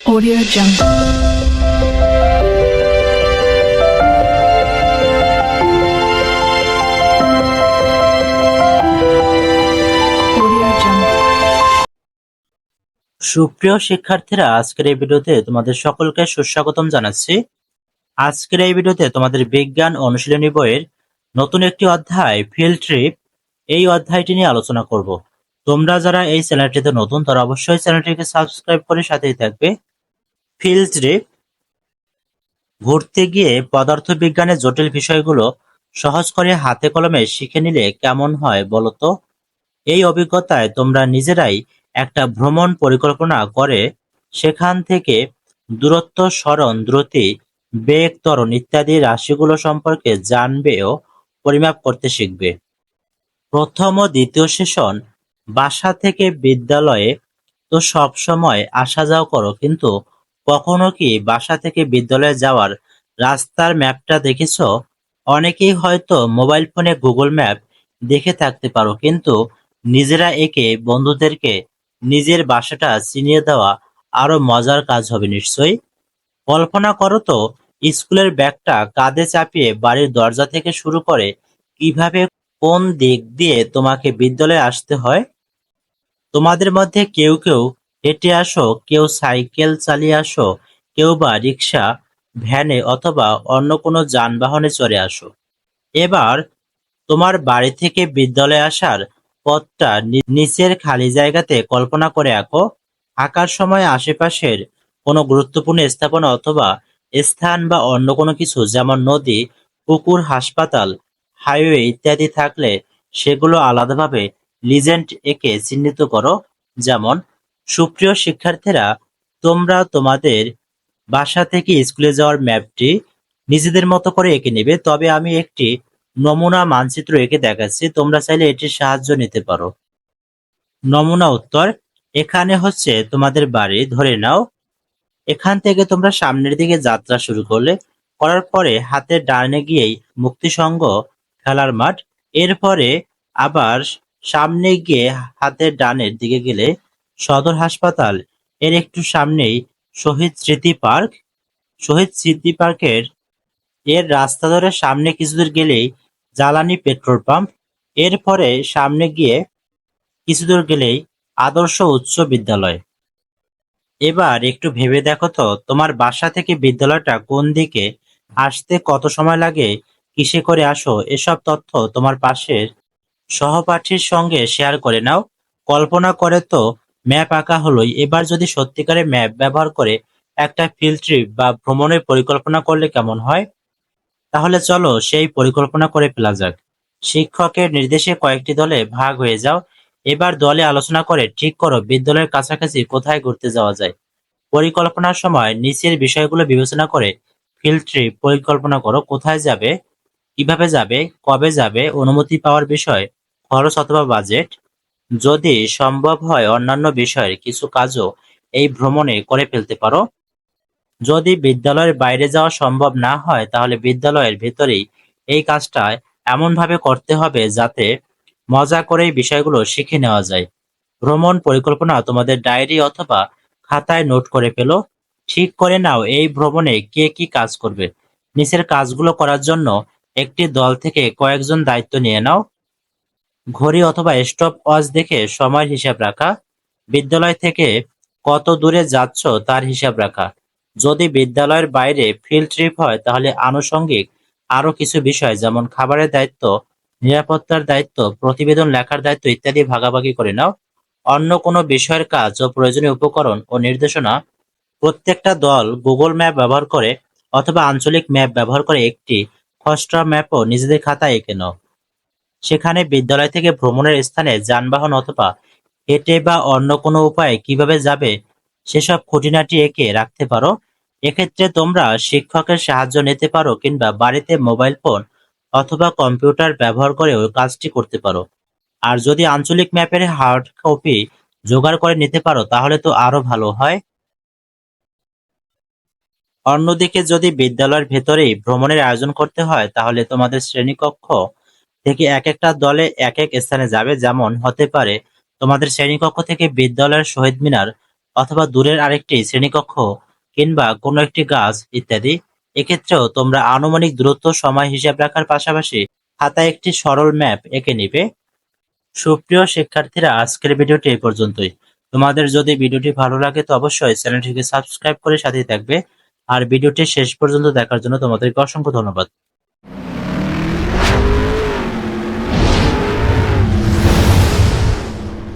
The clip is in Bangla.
Audio Jungle. সুপ্রিয় শিক্ষার্থীরা, আজকের এই ভিডিওতে তোমাদের সকলকে সুস্বাগতম জানাচ্ছি। আজকের এই ভিডিওতে তোমাদের বিজ্ঞান অনুশীলনী বইয়ের নতুন একটি অধ্যায় ফিল্ড ট্রিপ এই অধ্যায়টি নিয়ে আলোচনা করব। তোমরা যারা এই চ্যানেলটিতে নতুন, তারা অবশ্যই চ্যানেলটিকে সাবস্ক্রাইব করে সাথেই থাকবে। ফিল্ড ঘুরতে গিয়ে পদার্থবিজ্ঞানের জটিল বিষয়গুলো সহজ করে হাতে কলমে শিখে নিলে কেমন হয় বলতো এই অভিজ্ঞতায় তোমরা নিজেরাই একটা ভ্রমণ পরিকল্পনা করে সেখান থেকে দূরত্ব, স্মরণ, দ্রুতি, বেগ, ত্বরণ ইত্যাদি রাশিগুলো সম্পর্কে জানবে ও পরিমাপ করতে শিখবে। প্রথম ও দ্বিতীয় সেশন, বাসা থেকে বিদ্যালয়ে তো সব সময় আসা যাওয়া করো, কিন্তু কখনো কি বাসা থেকে বিদ্যালয়ে যাওয়ার রাস্তার ম্যাপটা দেখেছ? অনেকেই হয়তো মোবাইল ফোনে গুগল ম্যাপ দেখে থাকতে পারো, কিন্তু নিজেরা একে বন্ধুদেরকে নিজের বাসাটা চিনিয়ে দেওয়া আরও মজার কাজ হবে নিশ্চয়ই। কল্পনা করো তো, স্কুলের ব্যাগটা কাঁধে চাপিয়ে বাড়ির দরজা থেকে শুরু করে কীভাবে কোন দিক দিয়ে তোমাকে বিদ্যালয়ে আসতে হয়? তোমাদের মধ্যে কেউ কেউ হেঁটে আসো, কেউ সাইকেল চালিয়ে আসো, কেউ বা রিক্সা ভ্যানে অথবা অন্য কোনো যানবাহনে চড়ে আসো। এবার তোমার বাড়ি থেকে বিদ্যালয়ে আসার পথটা নিচের খালি জায়গাতে কল্পনা করে আঁকো। আঁকার সময় আশেপাশের কোনো গুরুত্বপূর্ণ স্থাপনা অথবা স্থান বা অন্য কোনো কিছু, যেমন নদী, পুকুর, হাসপাতাল, হাইওয়ে ইত্যাদি থাকলে সেগুলো আলাদাভাবে লিজেন্ড একে চিহ্নিত করো। যেমন সুপ্রিয় শিক্ষার্থীরা, তোমরা তোমাদের বাসা থেকে স্কুলে যাওয়ার ম্যাপটি নিজেদের মতো করে এঁকে নেবে। তবে আমি একটি নমুনা মানচিত্র এঁকে দেখাচ্ছি। তোমরা চাইলে এটির সাহায্য নিতে পারো। নমুনা উত্তর। এখানে হচ্ছে তোমাদের বাড়ি। ধরে নাও, এখান থেকে তোমরা সামনের দিকে যাত্রা শুরু করলে। করার পরে হাতের ডানে গিয়েই মুক্তিসংঘ খেলার মাঠ। এরপরে আবার সামনে গিয়ে হাতের ডানের দিকে গেলে সদর হাসপাতাল। এর একটু সামনেই শহীদ স্মৃতি পার্ক। শহীদ স্মৃতি পার্কের এর রাস্তা ধরে সামনে কিছু দূর গেলেই জ্বালানি পেট্রোল পাম্প। এরপরে সামনে গিয়ে কিছু দূর গেলেই আদর্শ উচ্চ বিদ্যালয়। এবার একটু ভেবে দেখো তো, তোমার বাসা থেকে বিদ্যালয়টা কোন দিকে? আসতে কত সময় লাগে? কিসে করে আসো? এসব তথ্য তোমার পাশের সহপাঠীর সঙ্গে শেয়ার করে নাও। কল্পনা করে তো ম্যাপ আঁকা হলো এবার যদি সত্যিকারের ম্যাপ ব্যবহার করে একটা ফিল্ড ট্রিপ বা ভ্রমণের পরিকল্পনা করলে কেমন হয়? তাহলে চলো সেই পরিকল্পনা করে ফেলা যাক। শিক্ষকের নির্দেশে কয়েকটি দলে ভাগ হয়ে যাও। এবার দলে আলোচনা করে ঠিক করো বিদ্যালয়ের কাছাকাছি কোথায় ঘুরতে যাওয়া যায়। পরিকল্পনার সময় নিচের বিষয়গুলো বিবেচনা করে ফিল্ড ট্রিপ পরিকল্পনা করো। কোথায় যাবে? কীভাবে যাবে? কবে যাবে? অনুমতি পাওয়ার বিষয়? খরচ অথবা বাজেট যদি সম্ভব হয় অন্যান্য বিষয়ের কিছু কাজও এই ভ্রমণে করে ফেলতে পারো। যদি বিদ্যালয়ের বাইরে যাওয়া সম্ভব না হয়, তাহলে বিদ্যালয়ের ভেতরেই এই কাজটা এমনভাবে করতে হবে যাতে মজা করেই বিষয়গুলো শিখে নেওয়া যায়। ভ্রমণ পরিকল্পনা তোমাদের ডায়েরি অথবা খাতায় নোট করে ফেলো। ঠিক করে নাও এই ভ্রমণে কে কি কাজ করবে। নিচের কাজগুলো করার জন্য একটি দল থেকে কয়েকজন দায়িত্ব নিয়ে নাও। ঘড়ি অথবা স্টপ ওয়াচ দেখে সময়ের হিসাব রাখা, বিদ্যালয় থেকে কত দূরে যাচ্ছ তার হিসাব রাখা। যদি বিদ্যালয়ের বাইরে ফিল্ড ট্রিপ হয়, তাহলে আনুষঙ্গিক আরও কিছু বিষয়, যেমন খাবারের দায়িত্ব, নিরাপত্তার দায়িত্ব, প্রতিবেদন লেখার দায়িত্ব ইত্যাদি ভাগাভাগি করে নাও। অন্য কোনো বিষয়ের কাজ ও প্রয়োজনীয় উপকরণ ও নির্দেশনা প্রত্যেকটা দল গুগল ম্যাপ ব্যবহার করে অথবা আঞ্চলিক ম্যাপ ব্যবহার করে একটি খসড়া ম্যাপও নিজেদের খাতায় এঁকে নাও। সেখানে বিদ্যালয় থেকে ভ্রমণের স্থানে যানবাহন অথবা হেঁটে বা অন্য কোনো উপায়ে কীভাবে যাবে, সেসব খুঁটিনাটি এঁকে রাখতে পারো। এক্ষেত্রে তোমরা শিক্ষকের সাহায্য নিতে পারো কিংবা বাড়িতে মোবাইল ফোন অথবা কম্পিউটার ব্যবহার করেও কাজটি করতে পারো। আর যদি আঞ্চলিক ম্যাপের হার্ড কপি জোগাড় করে নিতে পারো, তাহলে তো আরও ভালো হয়। অন্যদিকে যদি বিদ্যালয়ের ভেতরেই ভ্রমণের আয়োজন করতে হয়, তাহলে তোমাদের শ্রেণীকক্ষ থেকে এক একটা দলে এক এক স্থানে যাবে। যেমন হতে পারে তোমাদের শ্রেণীকক্ষ থেকে বিদ্যালয়ের শহীদ মিনার অথবা দূরের আরেকটি শ্রেণীকক্ষ কিংবা কোনো একটি গাছ ইত্যাদি। এক্ষেত্রেও তোমরা আনুমানিক দূরত্ব সময় হিসাব রাখার পাশাপাশি খাতায় একটি সরল ম্যাপ এঁকে নিবে। সুপ্রিয় শিক্ষার্থীরা, আজকের ভিডিওটি এই পর্যন্তই। তোমাদের যদি ভিডিওটি ভালো লাগে তো অবশ্যই চ্যানেলটিকে সাবস্ক্রাইব করে সাথেই থাকবে। আর ভিডিওটি শেষ পর্যন্ত দেখার জন্য তোমাদেরকে অসংখ্য ধন্যবাদ।